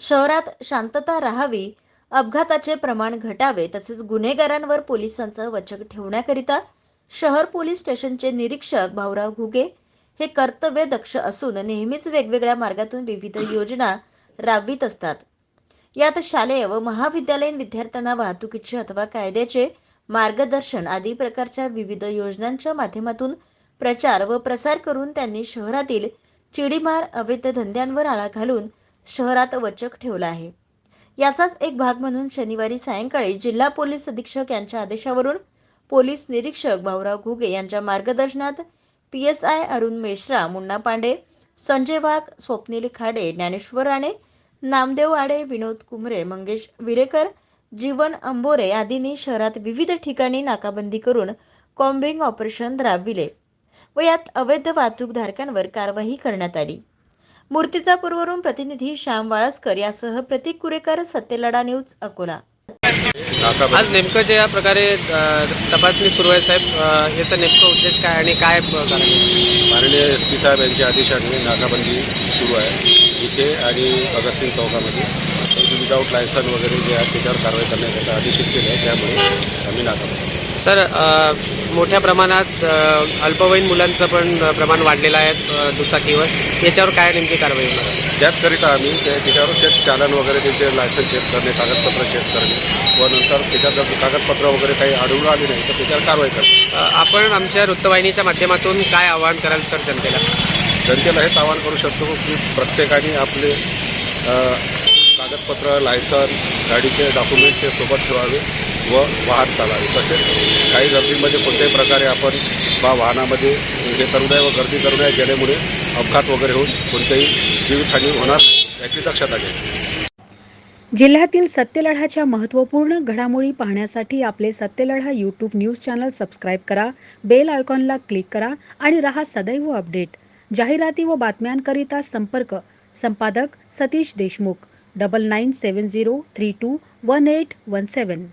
शहरात शांतता राहावी अपघाताचे प्रमाण घटावे तसेच गुन्हेगारांवर पोलिसांचं वचक ठेवण्याकरिता शहर पोलीस स्टेशनचे निरीक्षक भाऊराव घुगे हे कर्तव्य दक्ष असून नेहमीच वेगवेगळ्या मार्गातून विविध योजना राबवित असतात. यात शालेय व महाविद्यालयीन विद्यार्थ्यांना वाहतुकीचे अथवा कायद्याचे मार्गदर्शन आदी प्रकारच्या विविध योजनांच्या माध्यमातून प्रचार व प्रसार करून त्यांनी शहरातील चिडीमार अवैध धंद्यांवर आळा घालून शहरात वचक ठेवला आहे. याचाच एक भाग म्हणून शनिवारी सायंकाळी जिल्हा पोलीस अधीक्षक यांच्या आदेशावरून पोलीस निरीक्षक भाऊराव घुगे यांच्या मार्गदर्शनात P S I Arun Meshra Munna Pandey Sanjay Wagh Swapnil Khade Dnyaneshwar Rane Namdev Ade Vinod Kumre Mangesh Virekar Jeevan Ambore आदींनी शहरात विविध ठिकाणी नाकाबंदी करून कॉम्बिंग ऑपरेशन राबविले व यात अवैध वाहतूकधारकांवर कारवाई करण्यात आली. मूर्तिजापूरवरून प्रतिनिधी श्याम वाळस्कर यासह प्रतीक कुरेकर सत्यलढा न्यूज अकोला. आज नेमकं जे या प्रकारे तपासणी सुरू आहे साहेब याचा नेमका उद्देश काय आणि काय? माननीय एस पी साहेब यांच्या आदेशाने नाकाबंदी सुरू आहे इथे आणि भगतसिंग चौकामध्ये. विदाऊट लायसन वगैरे जे आहे त्याच्यावर कारवाई करण्याकरता आदेशित केलं आहे त्यामुळे आम्ही नाकाबंदी. सर मोठ्या प्रमाणात अल्पवयीन मुलांचं पण प्रमाण वाढलेलं आहे दुचाकीवर. याच्यावर काय नेमकी कारवाई होणार? त्याचकरिता आम्ही त्या त्याच्यावर चेक चालन वगैरे त्यांचे लायसन चेक करणे कागदपत्र चेक करणे व नंतर त्याच्यात जर कागदपत्र वगैरे काही आढळून आले नाही तर त्याच्यावर कारवाई करणे. आपण आमच्या वृत्तवाहिनीच्या माध्यमातून काय आवाहन कराल सर जनतेला? जनतेला हेच आवाहन करू शकतो की प्रत्येकाने आपले कागदपत्र लायसन गाडीचे डॉक्युमेंटचे सोबत ठेवावे. व वाहन चालावे तसेच काही गर्दीमध्ये कोणत्याही प्रकारे आपण बा वाहनामध्ये म्हणजे हे करू नये व गर्दी करू नये जेणेमुळे अपघात वगैरे होऊन कोणत्याही जीवितहानी होणार याची दक्षता घ्यावी. जिल्ह्यातील सत्यलढाच्या महत्त्वपूर्ण घडामोडी पाहण्यासाठी आपले Satyaladha YouTube news channel subscribe करा बेल आयकॉनला क्लिक करा आणि रहा सदैव अपडेट. जाहिराती व बातम्यांकरिता संपर्क संपादक Satish Deshmukh double nine seven zero three two one eight one seven